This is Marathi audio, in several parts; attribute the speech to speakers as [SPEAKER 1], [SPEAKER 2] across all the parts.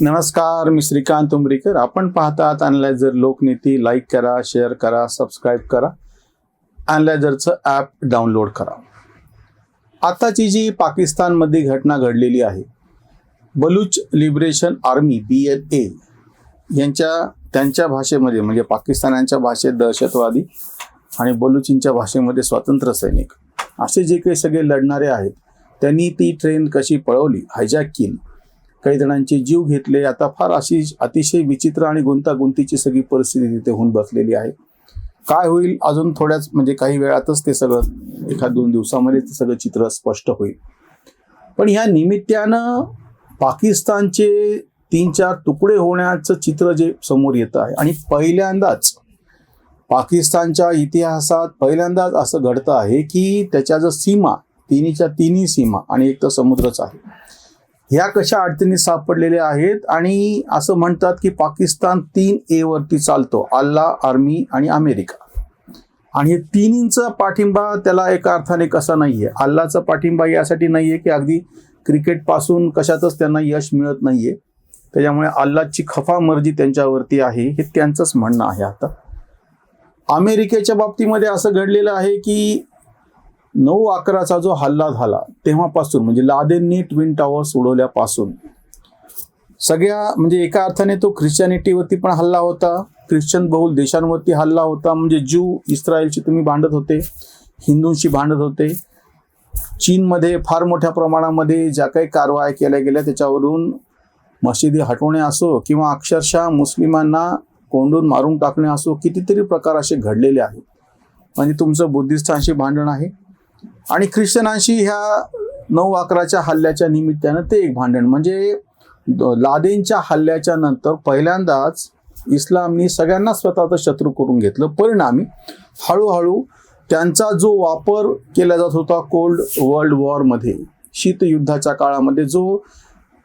[SPEAKER 1] नमस्कार मी श्रीकांत उमरीकर आपण पाहतात अनलायझर लोकनीती. लाईक करा शेअर करा सबस्क्राईब करा. अनलायझरचं ॲप डाउनलोड करा. आताची जी पाकिस्तानमध्ये घटना घडलेली आहे Baloch liberation army B L A यांच्या त्यांच्या भाषेमध्ये म्हणजे पाकिस्तानांच्या भाषेत दहशतवादी आणि बलुचींच्या भाषेमध्ये स्वातंत्र्य सैनिक असे जे काही सगळे लढणारे आहेत त्यांनी ती ट्रेन कशी पळवली हायजॅक केली. काही जणांचे जीव घेतले. आता फार अशी अतिशय विचित्र आणि गुंतागुंतीची सगळी परिस्थिती तिथे होऊन बसलेली आहे. काय होईल? अजून थोड्याच म्हणजे काही वेळातच ते सगळं एखाद दोन दिवसामध्ये ते सगळं चित्र स्पष्ट होईल. पण ह्या निमित्तानं पाकिस्तानचे तीन चार तुकडे होण्याचं चित्र जे समोर येतं आहे आणि पहिल्यांदाच पाकिस्तानच्या इतिहासात पहिल्यांदाच असं घडतं आहे की त्याच्या जर सीमा तिन्हीच्या तिन्ही सीमा आणि एक तर समुद्रच आहे ह्या कशा अडचणी सापडलेल्या आहेत आणि असं म्हणतात की पाकिस्तान तीन ए वरती चालतो अल्ला आर्मी आणि अमेरिका. आणि हे तिन्हींचा पाठिंबा त्याला एका अर्थाने कसा नाही आहे अल्लाचा पाठिंबा यासाठी नाही आहे की अगदी क्रिकेटपासून कशातच त्यांना यश मिळत नाही आहे त्याच्यामुळे अल्लाची खफा मर्जी त्यांच्यावरती आहे हे त्यांचंच म्हणणं आहे आता. अमेरिकेच्या बाबतीमध्ये असं घडलेलं आहे की नऊ अकराचा जो हल्ला झाला तेव्हापासून म्हणजे लादेननी ट्विन टॉवर्स उडवल्यापासून सगळ्या म्हणजे एका अर्थाने तो ख्रिश्चॅनिटीवरती पण हल्ला होता ख्रिश्चन बहुल देशांवरती हल्ला होता म्हणजे ज्यू इस्रायलशी तुम्ही भांडत होते हिंदूंशी भांडत होते. चीनमध्ये फार मोठ्या प्रमाणामध्ये ज्या काही कारवाया केल्या गेल्या त्याच्यावरून मशिदी हटवणे असो किंवा अक्षरशः मुस्लिमांना कोंडून मारून टाकणे असो कितीतरी प्रकार असे घडलेले आहेत. म्हणजे तुमचं बुद्धिस्टांशी भांडण आहे. आणि ख्रिश्चनांशी ह्या नऊ अकराच्या हल्ल्याच्या निमित्तानं ते एक भांडण. म्हणजे लादेनच्या हल्ल्याच्या नंतर पहिल्यांदाच इस्लामनी सगळ्यांना स्वतःचं शत्रू करून घेतलं. परिणामी हळूहळू त्यांचा जो वापर केला जात होता कोल्ड वर्ल्ड वॉरमध्ये शीतयुद्धाच्या काळामध्ये जो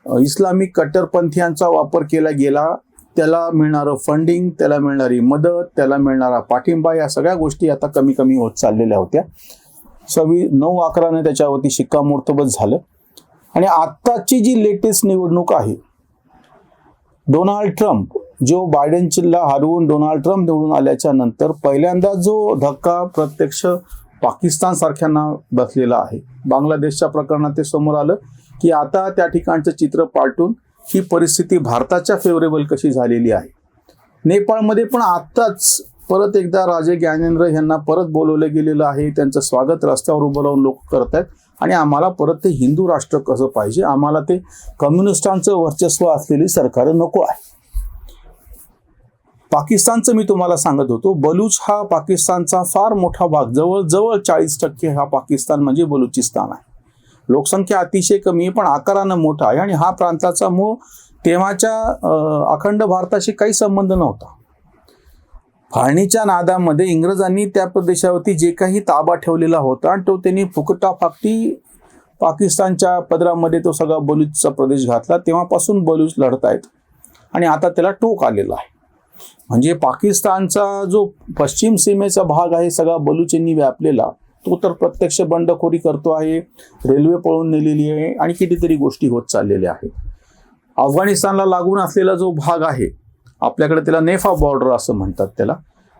[SPEAKER 1] इस्लामिक कट्टरपंथीयांचा वापर केला गेला त्याला मिळणारं फंडिंग त्याला मिळणारी मदत त्याला मिळणारा पाठिंबा या सगळ्या गोष्टी आता कमी कमी होत चाललेल्या होत्या. सवी नऊ अकराने त्याच्यावरती शिक्कामोर्तबच झालं. आणि आत्ताची जी लेटेस्ट निवडणूक आहे डोनाल्ड ट्रम्प जो बायडेनला हरवून डोनाल्ड ट्रम्प निवडून आल्याच्यानंतर पहिल्यांदा जो धक्का प्रत्यक्ष पाकिस्तान सारख्यांना बसलेला आहे. बांगलादेशच्या प्रकरणात ते समोर आलं की आता त्या ठिकाणचं चित्र पालटून ही परिस्थिती भारताच्या फेवरेबल कशी झालेली आहे. नेपाळमध्ये पण आत्ताच परत एकदा राजे ज्ञानेंद्र यांना परत बोलवलं गेलेलं आहे. त्यांचं स्वागत रस्त्यावर उभं राहून लोक करत आहेत आणि आम्हाला परत ते हिंदू राष्ट्र कसं पाहिजे? आम्हाला ते कम्युनिस्टांचं वर्चस्व असलेली सरकार नको आहे. पाकिस्तानचं मी तुम्हाला सांगत होतो बलूच हा पाकिस्तानचा फार मोठा भाग जवळ जवळ चाळीस टक्के हा पाकिस्तान म्हणजे बलुचिस्तान आहे. लोकसंख्या अतिशय कमी आहे पण आकारानं मोठा आहे. आणि हा प्रांताचा मूळ तेव्हाच्या अखंड भारताशी काही संबंध नव्हता. फाळणीच्या नादामध्ये इंग्रजांनी त्या प्रदेशावरती जे काही ताबा ठेवलेला होता आणि तो त्यांनी फुकटा फाकटी पाकिस्तानच्या पदरामध्ये तो सगळा बलूचचा प्रदेश घातला. तेव्हापासून बलूच लढत आहेत. आणि आता त्याला टोक आलेला आहे. म्हणजे पाकिस्तानचा जो पश्चिम सीमेचा भाग आहे सगळा बलुचींनी व्यापलेला तो तर प्रत्यक्ष बंडखोरी करतो आहे रेल्वे पळून नेलेली आहे आणि कितीतरी गोष्टी होत चाललेल्या आहेत. अफगाणिस्तानला लागून असलेला जो भाग आहे आपल्याकडे त्याला नेफा बॉर्डर असं म्हणतात त्याला.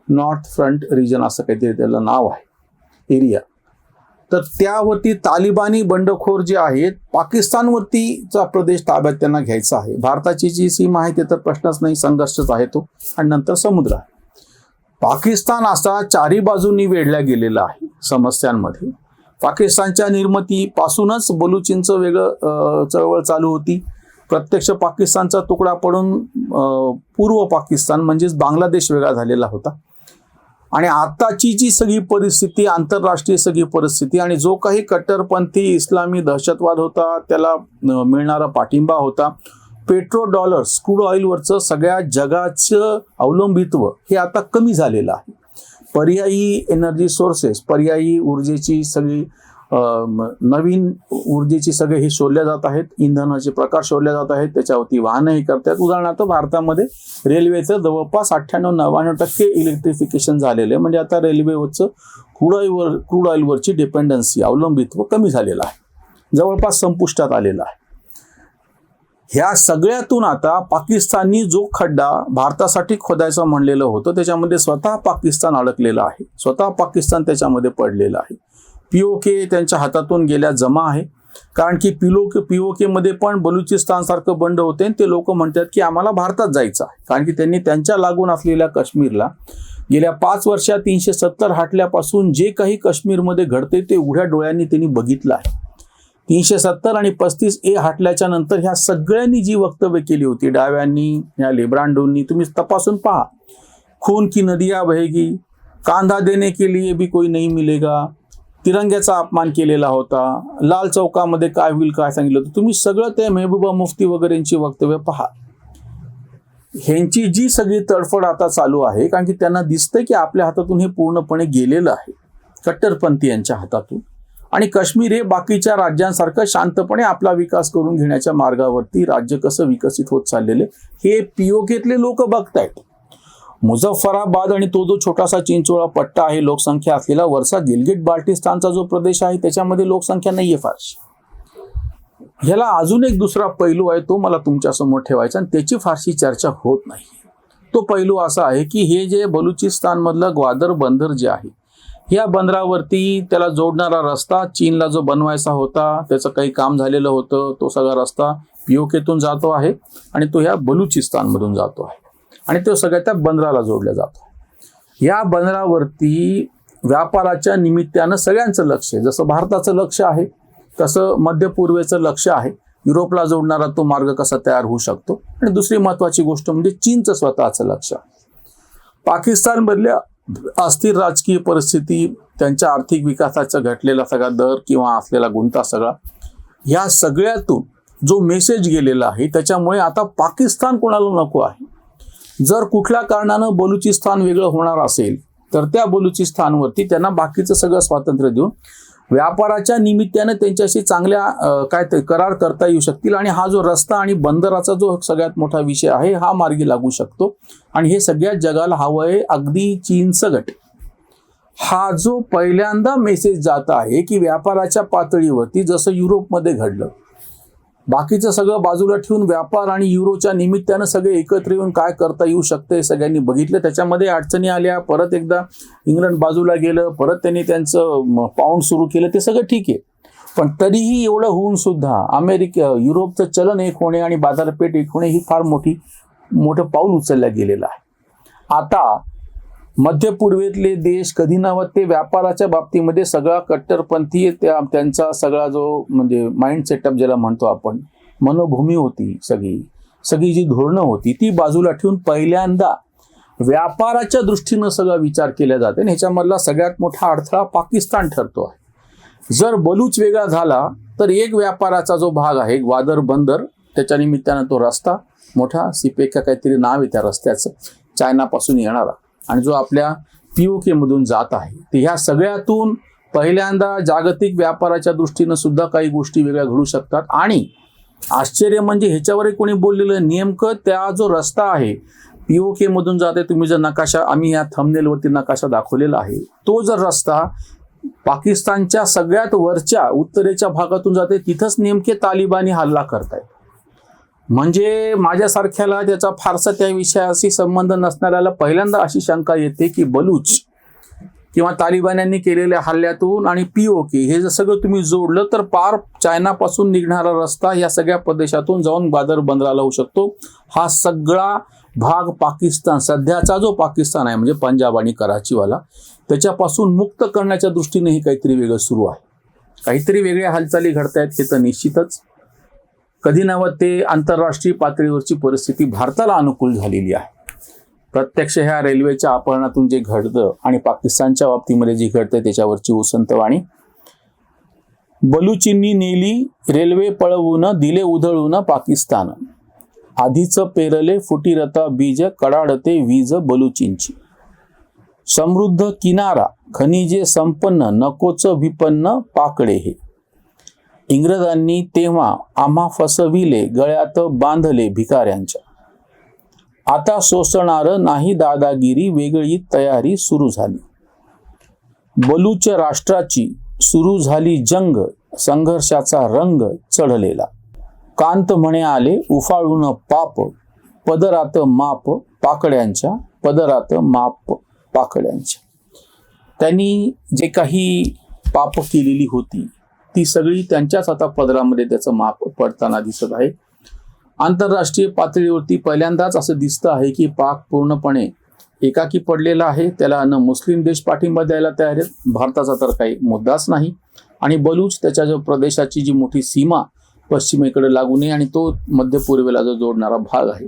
[SPEAKER 1] नॉर्थ फ्रंट रिजन असं काहीतरी त्याला नाव आहे. एरिया. तर त्यावरती तालिबानी बंडखोर जे आहेत पाकिस्तानवरतीचा प्रदेश ताब्यात त्यांना घ्यायचा आहे. भारताची जी सीमा आहे ते तर प्रश्नच नाही संघर्षच आहे तो. आणि नंतर समुद्र आहे. पाकिस्तान असा चारी बाजूंनी वेढल्या गेलेला आहे समस्यांमध्ये. पाकिस्तानच्या निर्मितीपासूनच बलुचींचं वेगळं चळवळ चालू होती. प्रत्यक्ष पाकिस्तानचा तुकडा पडून पूर्व पाकिस्तान म्हणजेच बांगलादेश वेगळा झालेला होता. आणि आताची जी सगळी परिस्थिती आंतरराष्ट्रीय सगळी परिस्थिती आणि जो काही कट्टरपंथी इस्लामी दहशतवाद होता त्याला मिळणारा पाठिंबा होता पेट्रो डॉलर्स क्रूड ऑइलवरचं सगळ्या जगाचं अवलंबित्व हे आता कमी झालेलं आहे. पर्यायी एनर्जी सोर्सेस पर्यायी ऊर्जेची सगळी नवीन ऊर्जेची सगळे हे शोधल्या जात आहेत इंधनाचे प्रकार शोधले जात आहेत त्याच्यावरती वाहनही करतात. उदाहरणार्थ भारतामध्ये रेल्वेचं जवळपास अठ्ठ्याण्णव नव्याण्णव टक्के इलेक्ट्रिफिकेशन झालेलं आहे. म्हणजे आता रेल्वेवरचं क्रूड ऑइलवर क्रूड ऑइलवरची डिपेंडन्सी अवलंबित्व कमी झालेलं आहे. जवळपास संपुष्टात आलेलं आहे. ह्या सगळ्यातून आता पाकिस्ताननी जो खड्डा भारतासाठी खोदायचा म्हणलेलं होतं त्याच्यामध्ये स्वतः पाकिस्तान अडकलेलं आहे. स्वतः पाकिस्तान त्याच्यामध्ये पडलेलं आहे. पीओके त्यांच्या हातातून गेल्या जमा आहे. कारण की पिलो पीओके मध्ये पण बलुचिस्तान सारखं बंड होते आणि ते लोक म्हणतात की आम्हाला भारतात जायचं आहे. कारण की त्यांनी त्यांच्या लागून असलेल्या काश्मीरला गेल्या पाच वर्षात तीनशे सत्तर हाटल्यापासून जे काही काश्मीरमध्ये घडते ते उघड्या डोळ्यांनी त्यांनी बघितलं आहे. तीनशे सत्तर आणि पस्तीस ए हाटल्याच्या नंतर ह्या सगळ्यांनी जी वक्तव्य केली होती डाव्यांनी या लेब्रांडोंनी तुम्ही तपासून पहा. खून की नदिया बहेगी कांदा देने के लिए भी कोई नहीं मिलेगा. तिरंग्याचा अपमान केलेला होता. लाल चौकामध्ये काय होईल काय सांगितलं होतं? तुम्ही सगळं ते मेहबूबा मुफ्ती वगैरेंची वक्तव्य पहा. ह्यांची जी सगळी तडफड आता चालू आहे कारण की त्यांना दिसतंय की आपल्या हातातून हे पूर्णपणे गेलेलं आहे. कट्टरपंथी यांच्या हातातून. आणि काश्मीर हे बाकीच्या राज्यांसारखं शांतपणे आपला विकास करून घेण्याच्या मार्गावरती राज्य कसं विकसित होत चाललेले हे पीओकेतले लोक बघतायत. मुझफ्फराबाद आणि तो जो छोटासा चिंचोळा पट्टा आहे लोकसंख्या असलेला वरचा गिलगिट बाल्टिस्तानचा जो प्रदेश आहे त्याच्यामध्ये लोकसंख्या नाहीये फारशी. ह्याला अजून एक दुसरा पैलू आहे तो मला तुमच्यासमोर ठेवायचा आणि त्याची फारशी चर्चा होत नाही. तो पैलू असा आहे की हे जे बलुचिस्तान मधलं ग्वादर बंदर जे आहे या बंदरावरती त्याला जोडणारा रस्ता चीनला जो बनवायचा होता त्याचं काही काम झालेलं होतं तो सगळा रस्ता पीओकेतून जातो आहे आणि तो ह्या बलुचिस्तानमधून जातो आहे. आणि तो सगळ्या त्या बंदराला जोडला जातो. या बंदरावरती व्यापाराच्या निमित्तानं सगळ्यांचं लक्ष आहे. जसं भारताचं लक्ष आहे तसं मध्य पूर्वेचं लक्ष आहे. युरोपला जोडणारा तो मार्ग कसा तयार होऊ शकतो? आणि दुसरी महत्वाची गोष्ट म्हणजे चीनचं स्वतःचं लक्ष पाकिस्तानमधल्या अस्थिर राजकीय परिस्थिती त्यांच्या आर्थिक विकासाचा घटलेला सगळा दर किंवा असलेला गुंता सगळा ह्या सगळ्यातून जो मेसेज गेलेला आहे त्याच्यामुळे आता पाकिस्तान कोणाला नको आहे? जर कुठल्या कारणानं बलुचिस्तान वेगळं होणार असेल तर त्या बलुचिस्तानवरती त्यांना बाकीचं सगळं स्वातंत्र्य देऊन व्यापाराच्या निमित्तानं त्यांच्याशी चांगल्या काय ते करार करता येऊ शकतील. आणि हा जो रस्ता आणि बंदराचा जो सगळ्यात मोठा विषय आहे हा मार्गी लागू शकतो. आणि हे सगळ्या जगाला हवं आहे अगदी चीनचं गट हा जो पहिल्यांदा मेसेज जात आहे की व्यापाराच्या पातळीवरती जसं युरोपमध्ये घडलं बाकीचं सगळं बाजूला ठेवून व्यापार आणि युरोच्या निमित्तानं सगळे एकत्र येऊन काय करता येऊ शकतं हे सगळ्यांनी बघितलं. त्याच्यामध्ये अडचणी आल्या परत एकदा इंग्लंड बाजूला गेलं परत त्यांनी त्यांचं पाऊंड सुरू केलं ते सगळं ठीक आहे. पण तरीही एवढं होऊन सुद्धा अमेरिका युरोपचं चलन एक होणे आणि बाजारपेठ एक होणे ही फार मोठी मोठं पाऊल उचललं गेलेलं आहे. आता मध्य पूर्वेतले देश कधी नव्हत ते व्यापाराच्या बाबतीमध्ये सगळा कट्टरपंथी त्या त्यांचा सगळा जो म्हणजे माइंड सेटअप ज्याला म्हणतो आपण मनोभूमी होती सगळी. सगळी जी धोरणं होती ती बाजूला ठेवून पहिल्यांदा व्यापाराच्या दृष्टीनं सगळा विचार केला जाते आणि ह्याच्यामधला सगळ्यात मोठा अडथळा पाकिस्तान ठरतो आहे. जर बलूच वेगळा झाला तर एक व्यापाराचा जो भाग आहे ग्वादर बंदर त्याच्या निमित्तानं तो रस्ता मोठा सिपेका काहीतरी नाव आहे त्या रस्त्याचं चायनापासून येणारा. आणि जो आपल्या पीओके मधून जात आहे. तर ह्या सगळ्यातून पहिल्यांदा जागतिक व्यापाराच्या दृष्टीनं सुद्धा काही गोष्टी वेगळ्या घडू शकतात. आणि आश्चर्य म्हणजे ह्याच्यावरही कोणी बोललेलं नेमकं त्या जो रस्ता आहे पीओके मधून जाते तुम्ही जर नकाशा आम्ही या थंबनेलवरती नकाशा दाखवलेला आहे तो जर रस्ता पाकिस्तानच्या सगळ्यात वरच्या उत्तरेच्या भागातून जाते तिथंच नेमके तालिबानी हल्ला करतायत. म्हणजे माझ्यासारख्याला त्याचा फारसा त्या विषयाशी संबंध नसणाऱ्याला पहिल्यांदा अशी शंका येते की बलूच किंवा तालिबान्यांनी केलेल्या हल्ल्यातून आणि पीओके हे जर सगळं तुम्ही जोडलं तर पार चायनापासून निघणारा रस्ता या सगळ्या प्रदेशातून जाऊन बादर बंदराला होऊ शकतो. हा सगळा भाग पाकिस्तान सध्याचा जो पाकिस्तान आहे म्हणजे पंजाब आणि कराचीवाला त्याच्यापासून मुक्त करण्याच्या दृष्टीने हे काहीतरी वेगळं सुरू आहे. काहीतरी वेगळ्या हालचाली घडतायत हे तर निश्चितच. कधी नव्हत ते आंतरराष्ट्रीय पातळीवरची परिस्थिती भारताला अनुकूल झालेली आहे. प्रत्यक्ष ह्या रेल्वेच्या अपहरणातून जे घडतं आणि पाकिस्तानच्या बाबतीमध्ये जे घडतं त्याच्यावरची उसंतवाणी बलुचिंनी नेली रेल्वे पळवून दिले उधळून पाकिस्तान. आधीच पेरले फुटीरता बीज कडाडते वीज बलुचिंची समृद्ध किनारा खनिजे संपन्न नकोच विपन्न पाकडे हे. इंग्रजांनी तेव्हा आम्हा फसविले गळ्यात बांधले भिकाऱ्यांच्या. आता सोसणार नाही दादागिरी वेगळी तयारी सुरू झाली. बलूच राष्ट्राची सुरू झाली जंग संघर्षाचा रंग चढलेला.
[SPEAKER 2] कांत म्हणे आले उफाळून पाप पदरात माप पाकड्यांच्या पदरात माप पाकड्यांच्या. त्यांनी जे काही पाप केलेली होती ती सगळी त्यांच्याच आता पदरामध्ये त्याचं माप पडताना दिसत आहे. आंतरराष्ट्रीय पातळीवरती पहिल्यांदाच असं दिसतं आहे की पाक पूर्णपणे एकाकी पडलेला आहे. त्याला न मुस्लिम देश पाठिंबा द्यायला तयार आहेत. भारताचा तर काही मुद्दाच नाही. आणि बलूच त्याच्या जो प्रदेशाची जी मोठी सीमा पश्चिमेकडे लागू नये आणि तो मध्य पूर्वेला जो जोडणारा भाग आहे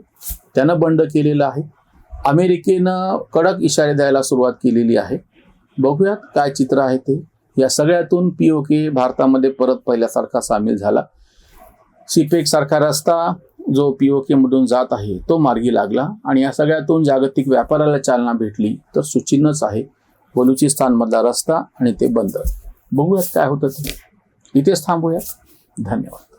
[SPEAKER 2] त्यानं बंड केलेला आहे. अमेरिकेनं कडक इशारे द्यायला सुरुवात केलेली आहे. बघूयात काय चित्र आहे ते. या सगळ्यातून पी ओ के भारतामध्ये परत पहिल्यासारखा सामील झाला. सिपेक सारखा रस्ता जो पी ओ मधून जात आहे तो मार्गी लागला आणि या सगळ्यातून जागतिक व्यापाराला चालना भेटली तर सुचिन्हच आहे बलुचिस्तानमधला रस्ता आणि ते बंदर. बघूयात काय होतं ते. इथेच थांबूया धन्यवाद.